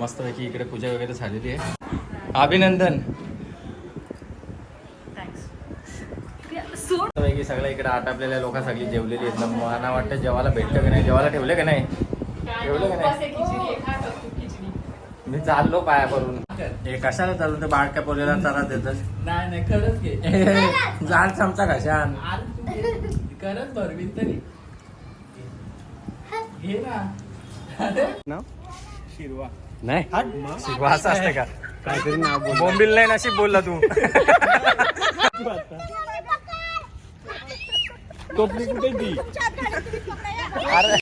मस्तपैकी इकडे पूजा वगैरे झालेली आहे. अभिनंदन. मस्तपैकी सगळ्या इकडे आटापलेल्या लोक सगळी जेवलेली आहेत. ना मला वाटतं जेवायला भेटलं की नाही? जेवायला ठेवलं की नाही? ठेवलं की नाही? मी चाललो पाया करून हे कशाला चालू? ते बाळक्या पोरीला चारा देतात नाही नाही खरंच घे. जाल चमचा कशान? आज तू घे. खरंच भरवीन तरी. घे ना. शिरवा. नाही? शिकवा असं असते का? काहीतरी नाव बोल. बोंबील नाही नशीब बोलला तू. टोपली कुठे ती? अरे.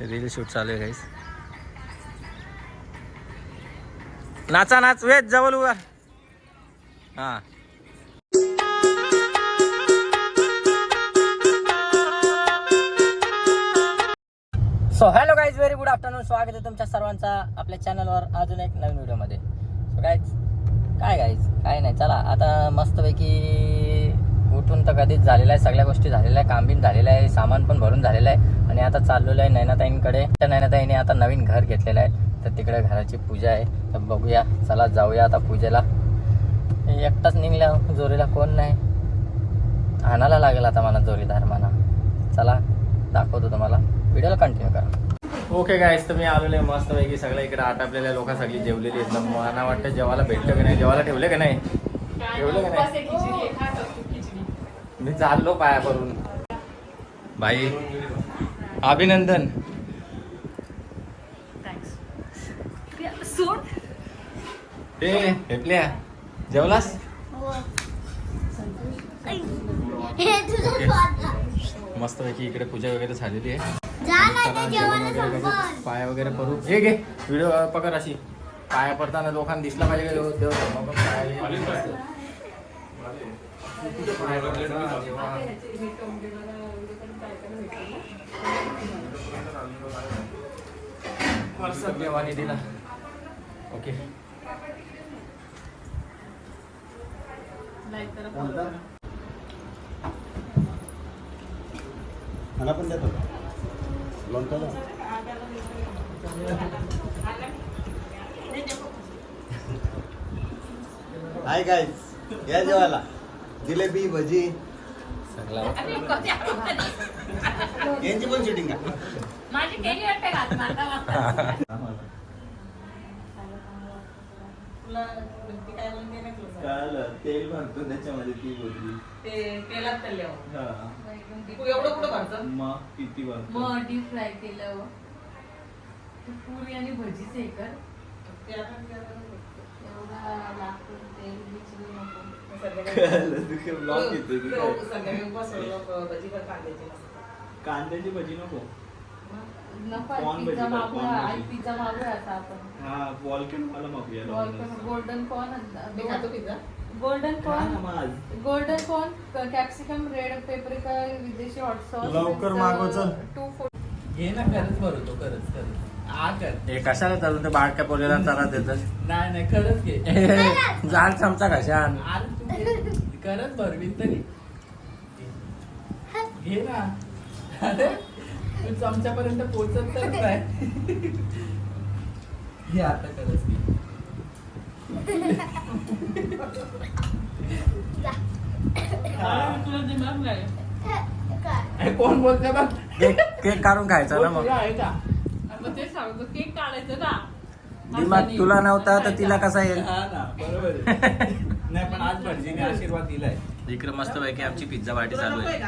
रील शूट चालू आहे गाईस नाचा नाच वेच जवळ उभा. हा. So hello guys very good afternoon स्वागत आहे तुमच्या सर्वांचा आपल्या चॅनलवर अजून एक नवीन व्हिडिओमध्ये सो गाईज काय गाईज काय नाही चला. आता मस्तपैकी उठून तर कधीच झालेलं आहे. सगळ्या गोष्टी झालेल्या आहे. काम झालेलं आहे. सामान पण भरून झालेलं आहे. आणि आता चाललेलं आहे नैनाताईंकडे. त्या नैनाताईने आता नवीन घर घेतलेलं आहे. तर तिकडे घराची पूजा आहे. तर बघूया. चला जाऊया आता पूजेला. एकटाच निघल्या. जोरीला कोण नाही. आणायला लागेल आता मला जोरीदार म्हणा. चला दाखवतो तुम्हाला. व्हिडिओला कंटिन्यू करा ओके गाईस तर मी आलेलो आहे मस्त पैकी सगळ्या इकडे आटापलेल्या लोक सगळी जेवलेली आहेत. ना मला वाटतं जेवायला भेटलं की नाही? जेवायला ठेवलं की नाही? ठेवलं की नाही? मी चाललो पाया करून बाई अभिनंदन. ते हेपल्या जेवलास? हे तुझं पाहता. मस्त पैकी इकडे पूजा वगैरे झालेली आहे. जेवण वगैरे. करू. पाया वगैरे करू हे घे. व्हिडिओ पकड अशी. पाया पडताना लोकांना दिसला पाहिजे की देव धर्म देवाने दिला. ओके. मला पण देतो. हाय गाईज या जेवायला. जिलेबी भजी. सगळा यांची पण शूटिंग का माझी केली वाटते का? काल तेल भरतो त्याच्यामध्ये ती भजी. तेलात तळल्यावर. हा. तू एवढं कुठं भरतं? मग किती भरतो? मग डीप फ्राय केलं तू पुरी आणि भजीच हे कर. एवढा तेल नको. ब्लॉग की काय? कांद्याची भजी नको. नको Corn पिझ्झा कर, मागूया corn आई भजी. पिझ्झा मागूया आता आपण. हा वॉलकन मला मागूया गोल्डन कॉर्न खातो पिझ्झा गोल्डन कॉर्न आज? Golden corn capsicum red paprika विदेशी हॉट सॉस लवकर मागव चल. टू घे ना खरंच भरतो खरंच खरंच. आ कर. हे कशाला चालू ते बाळक्या पोरीला चारा देतात नाही नाही खरंच घे. जाल चमचा कशान? घे. खरंच भरवीन तरी. घे ना. अरे तू चमच्यापर्यंत पोहोचत तर नाही घे आता खरंच घे तुला दिमाग नाही काय? अरे कोण बोलतोय बघ केक केक काढून खायचा ना मग. ते सांगतो केक काढायचं ना दिमाग तुला नव्हता तर तिला कसा येईल? हा ना बरोबर आहे. नाही पण आज भटजीने आशीर्वाद दिलाय. इकडे मस्त पैकी आमची पिझ्झा पार्टी चालू आहे.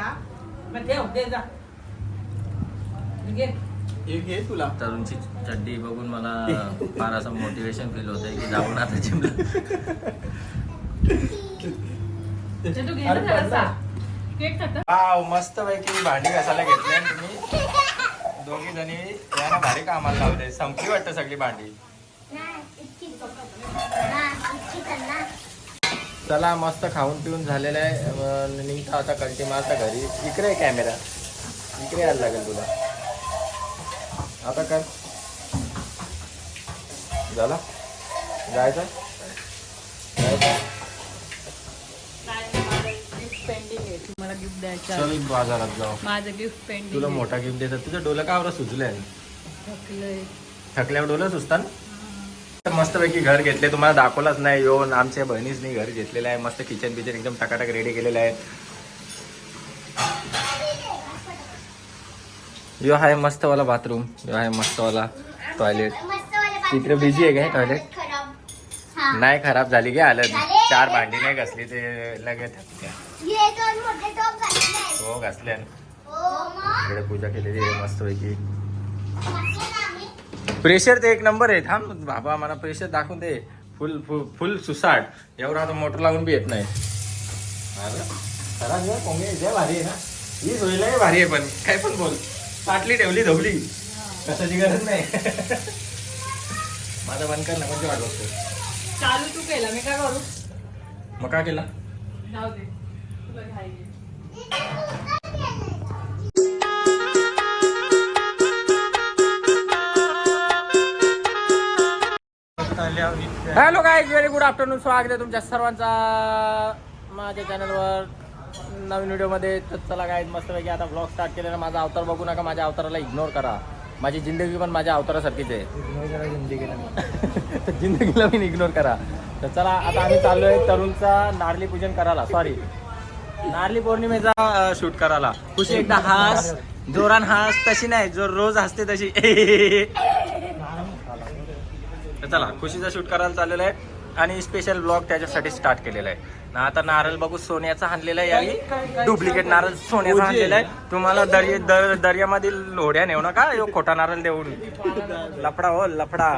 जा घे तुला. तरुणची चड्डी बघून मला फार असं मोटिवेशन फील होतंय की जाऊन आता जिमला वाव मस्त पैकी भांडी घासायला घेतली आणि तुम्ही. दोघी जणी यांना भारी कामाला लावले. संपली वाटतं सगळी भांडी. हा. चला मस्त खाऊन पिऊन झालेलं आहे. निघता आता कल्टी मारता घरी. इकडे आहे कॅमेरा इकडे यायला लागेल तुला. आता काय? झाला? जायचं? जायचं? पेंडिंग आहे तुम्हाला गिफ्ट द्यायचं चल आहे. बाजारात जाऊ. माझं गिफ्ट पेंडिंग तुला मोठा गिफ्ट देतात. तुझं डोलं का बरं सुचलंय थकलंय. थकल्यावर डोलं सुचतात तर मस्तपैकी घर घेतले तुम्हाला दाखवलंच नाही. येऊन आमच्या बहिणीसनी घर घेतलेलं आहे. मस्त किचन बिचन एकदम टकाटक रेडी केलेलं आहे. यो आहे मस्तवाला बाथरूम यो आहे मस्तवाला टॉयलेट तिकडे बिझी आहे काय टॉयलेट नाही खराब झाली गे आलं. चार भांडी नाही घासली ते लगेच हो घासले इकडे पूजा केलेली आहे मस्तपैकी. प्रेशर ते एक नंबर आहे. थांब बाबा मला प्रेशर दाखवून दे. फुल फुल फुल सुसाट. एवढा आता मोटर लागून बी येत नाही. अरे, खरंच ना, भारी आहे ना. ही सोय भारी आहे पण. काय पण बोल. पाटली ठेवली धवली कशाची गरज नाही. माझा बंद कर ना कोणती वाट बघतो चालू तू केला मी काय करू? मग का केला? जाऊ दे. तुला घाई आहे. हॅलो काय व्हेरी गुड आफ्टरनून स्वागत आहे तुमच्या सर्वांचा माझ्या चॅनलवर नवीन व्हिडिओमध्ये तर चला काय मस्तपैकी आता ब्लॉग स्टार्ट केलेला. माझा अवतार बघू नका माझ्या अवताराला इग्नोर करा. माझी जिंदगी पण माझ्या अवतारासारखीच आहे. तर जिंदगीला पण इग्नोर करा. तर चला आता आम्ही चाललोय तरुणचा नारली पूजन करायला. सॉरी नारली पौर्णिमेचा शूट करायला. खुशी एकदा हास जोरान हास तशी नाही जो रोज हसते तशी. तर चला खुशीचा शूट करायला चाललेला आहे. आणि स्पेशल ब्लॉग त्याच्यासाठी स्टार्ट केलेला आहे. ना आता नारळ बघू सोन्याचा आणलेला आहे आणि डुप्लिकेट नारळ सोन्याचा आणलेला आहे. तुम्हाला दर्या दर दर्यामधील लोढ्या नेऊ नका यो खोटा नारळ देऊन. लफडा हो लफडा.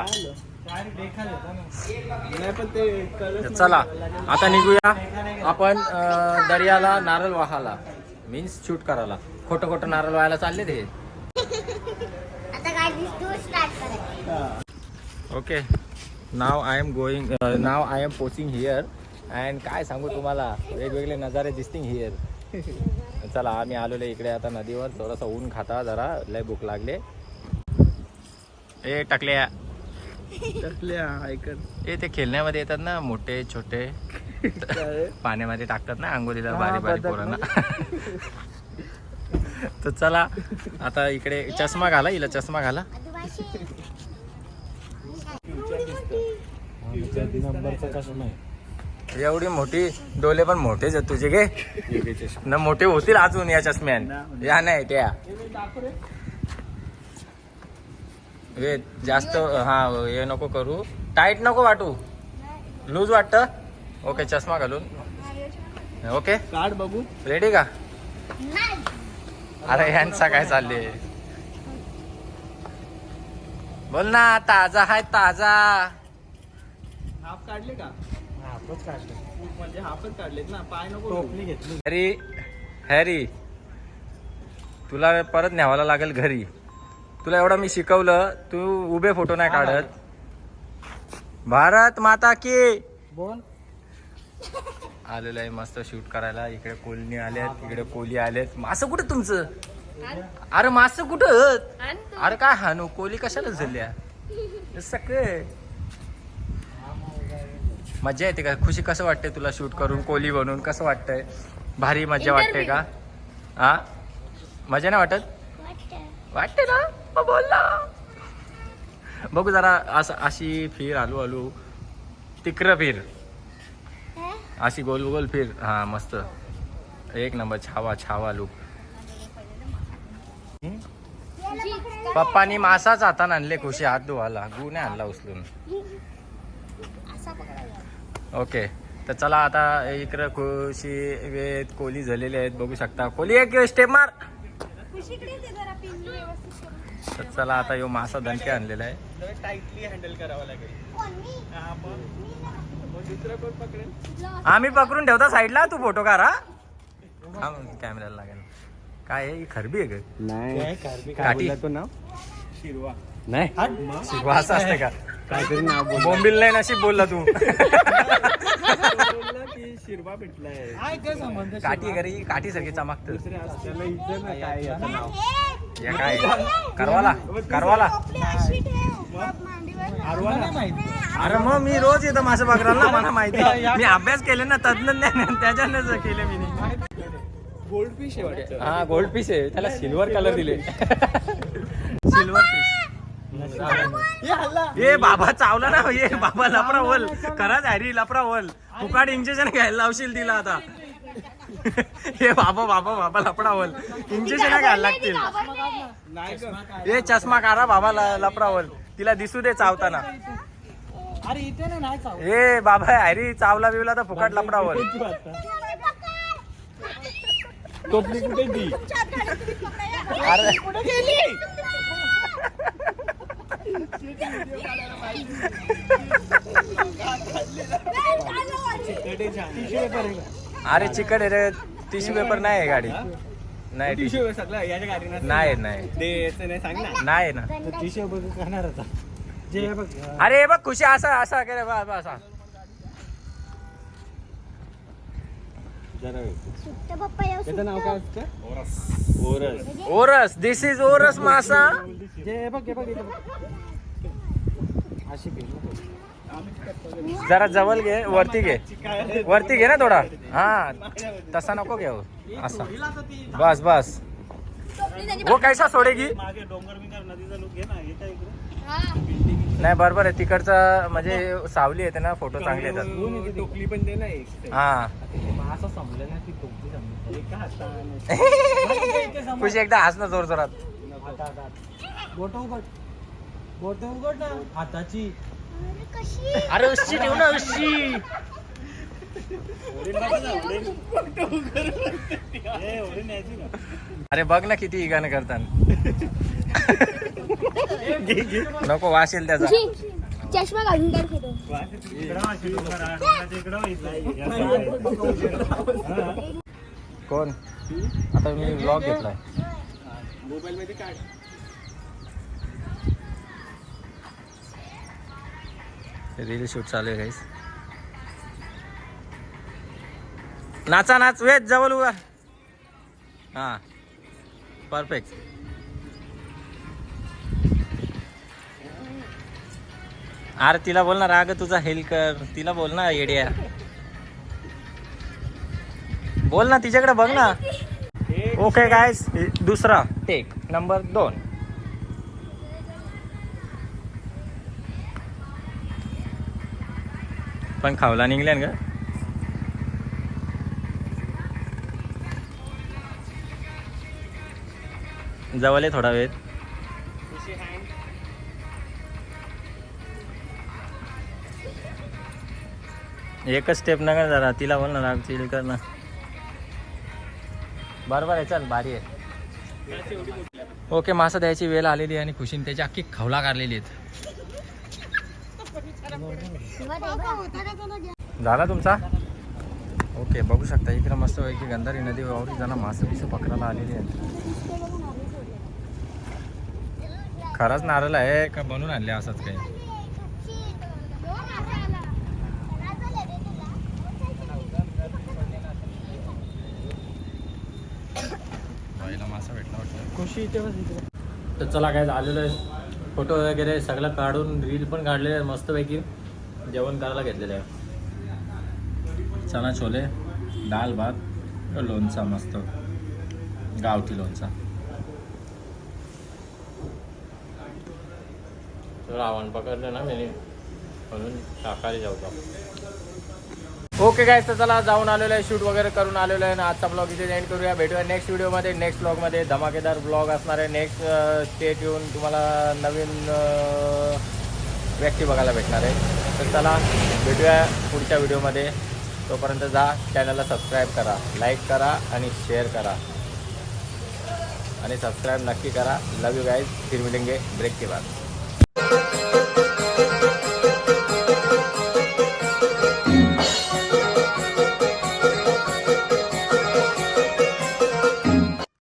चला आता निघूया. आपण दर्याला नारळ वाहाला मीन्स शूट करायला. खोटं खोटं नारळ व्हायला चालले ते आता काय दिसतो स्टार्ट करायचं okay now I am going now I am poaching here and काय सांगू तुम्हाला? वेगवेगळे नजारे दिसतील हिअर चला आम्ही आलेलो इकडे आता नदीवर. थोडासा ऊन खाता जरा लय भूक लागले. ए टाकल्या. ए ते खेळण्यामध्ये येतात ना मोठे छोटे. पाण्यामध्ये टाकतात ना आंघोळीला बारीक बारीक पोरांना. तर चला आता इकडे चष्मा घाला हिला चष्मा घाला. आदिवासी. एवढी मोठी डोले पण मोठेच आहेत तुझे गे. न मोठे होतील अजून या चष्म्यान. या नाही त्या. हे जास्त हा हे नको करू. टाईट नको वाटू. लूज वाटत? ओके चष्मा घालून. ओके कार्ड बघू. रेडी का? अरे यांचा काय चालले बोल ना ताजा हाय ताजा. हाफ काढले का? म्हणजे हाफच काढलेत ना पाय नको टोपली घेतली. हॅरी हॅरी तुला परत न्यावाला लागेल घरी. तुला एवढं मी शिकवलं तू उभे फोटो नाही काढत. भारत माता की! बोल. आलेलं आहे मस्त शूट करायला. इकडे कोलनी आल्यात इकडे कोली आलेत. मासं कुठं तुमचं? अरे मासं कुठं अरे काय हानू? कोली कशाला झाल्या? सगळे. मजा येते का? खुशी कसं वाटते तुला शूट करून कोली बनवून? कसं वाटतंय? भारी मजा वाटते का? हा मजा नाही वाटत? वाटतं. ना? मग बोल ना. बघू जरा असं अशी फिर हलू हलू तिकडं फिर? अशी गोल गोल फिर. हा मस्त. एक नंबर छावा छावा लुक पप्पानी मासाच हाताने आणले खुशी हात धुवाला गु नाही आणला उचलून. ओके. तर चला आता इकडं खुशी वेद कोली झालेले आहेत बघू शकता. कोली एक स्टेप मार. तर चला आता यो मासा दणके आणलेला आहे. टाईटली हँडल करावं लागेल? हा आम्ही पकडून ठेवता साईडला तू फोटो काढ हा. कॅमेऱ्याला लागेल. काय आहे? ही खरबी आहे का? नाही. काठी. नाव? शिरवा. नाही शिकवा असं असते का? काहीतरी नाव बोल. नाही नशीब बोलला तू. की शिरवा भेटलाय काय काय संबंध काठी घरी काठी सारखी चमकत. त्याला इथं ना काय याचं नाव? या काय? करवाला करवाला. आपली अशी ठेव. मांडीवर. आरवा नाही माहिती. अरे मग मी रोज येतो मासे पकडायला ना मला माहिती. मी अभ्यास केले ना तज्ञ ज्ञान त्याच्यानेच केले मी. गोल्ड फिश आहे वाटतं. हा गोल्ड पीस आहे. त्याला सिल्वर कलर दिले. सिल्वर पीस हल्ला ए बाबा चावला ना ये बाबा लपरा बोल खरंच हॅरी लपरा बोल फुकाट इंजेक्शन घ्यायला लावशील तिला आता. हे बाबा बाबा बाबा लपडा बोल इंजेक्शन घ्यायला लागतील. ए चष्मा काढा बाबा ल- लपरा बोल तिला दिसू दे चावताना. ए बाबा हॅरी चावला बिवला तर फुकाट लपडा बोल टोपली कुठे अरे. अरे चिकट आहे रे टिश्यू पेपर नाही आहे गाडी. नाही टिश्यू सगळं याच्या गाडी नाही नाही. ते याचं नाही सांग ना नाही ना. टिश्यू बघ खाणार आता जे बघ अरे बघ खुशी असा असा करे बा बा, असा सुट्टा पप्पा येऊ त्याचं नाव काय असतं? ओरस. ओरस. दिस इज ओरस मासा. जे बघ हे बघ इथे बघ. अशी पेन जरा जवळ घे वरती घे. वरती घे ना थोडा. हा तसा नको घेऊ. असा. बस बस. वो कैसा सोडेगी? मागे डोंगर बिंगर नदीचा लुक घे ना येता नाही बरोबर आहे. तिकडचं म्हणजे सावली येते ना फोटो चांगले येतात. टोपली पण ना हा. असं ना ती टोपली संपली एका हाताने खुशी एकदा हस ना जोर जोरात. बोट उघड. बोट उघड ना. हाताची. अरे कशी अरे उशी. ठेव ना उशी अरे बघ ना किती इगाने करतात. नको येईल त्याचा. चष्मा घालून कोण? आता मी ब्लॉग घेतलाय. मोबाईल मध्ये काढ रील शूट चालू आहे गाईस नाचा नाच वेच जवळ उभा. हा. परफेक्ट अरे तिला बोल ना राग तुझा हेल कर. तिला बोल ना येड्या. बोल ना तिच्याकडे बघ ना. ओके गायस दुसरा. टेक नंबर दोन. पण खावला निघल्या ना ग. जवळ आहे थोडा वेळ. एकच स्टेप नका जरा तिला बोल ना राग चिल कर ना. बरोबर आहे चल भारी आहे. ओके मासा द्यायची वेळ आलेली आहे आणि खुशीने त्याची अख्खी खवला काढलेली आहेत. झाला तुमचा? ओके बघू शकता इकडे मस्त पैकी गंधारी नदी वावरी जाणं मासे बिसं पकडायला आलेली आहेत. खरंच नारळ आहे का बनून आणले असंच काही? दिवशी तर चला काय झालेलं आहे. फोटो वगैरे सगळं काढून रील पण काढलेले आहे मस्तपैकी. जेवण करायला घेतलेलं आहे. चना छोले दाल भात लोणचा मस्त. गावठी लोणचा. रावण पकडलं ना मी. म्हणून शाकाहारी जेवतो ओके काय तर चला जाऊन आलेलो आहे शूट वगैरे करून आलेलो आहे. आणि आजचा ब्लॉग इथे एंड करूया. भेटूया नेक्स्ट व्हिडिओमध्ये नेक्स्ट ब्लॉगमध्ये धमाकेदार ब्लॉग असणार आहे. नेक्स्ट स्टेट येऊन तुम्हाला नवीन व्यक्ती बघायला भेटणार आहे. तर चला भेटूया पुढच्या व्हिडिओमध्ये तोपर्यंत जा चॅनलला सबस्क्राईब करा लाईक करा आणि शेअर करा. आणि सबस्क्राईब नक्की करा. लव यू गाईज फिर मिलेंगे ब्रेक के बाद.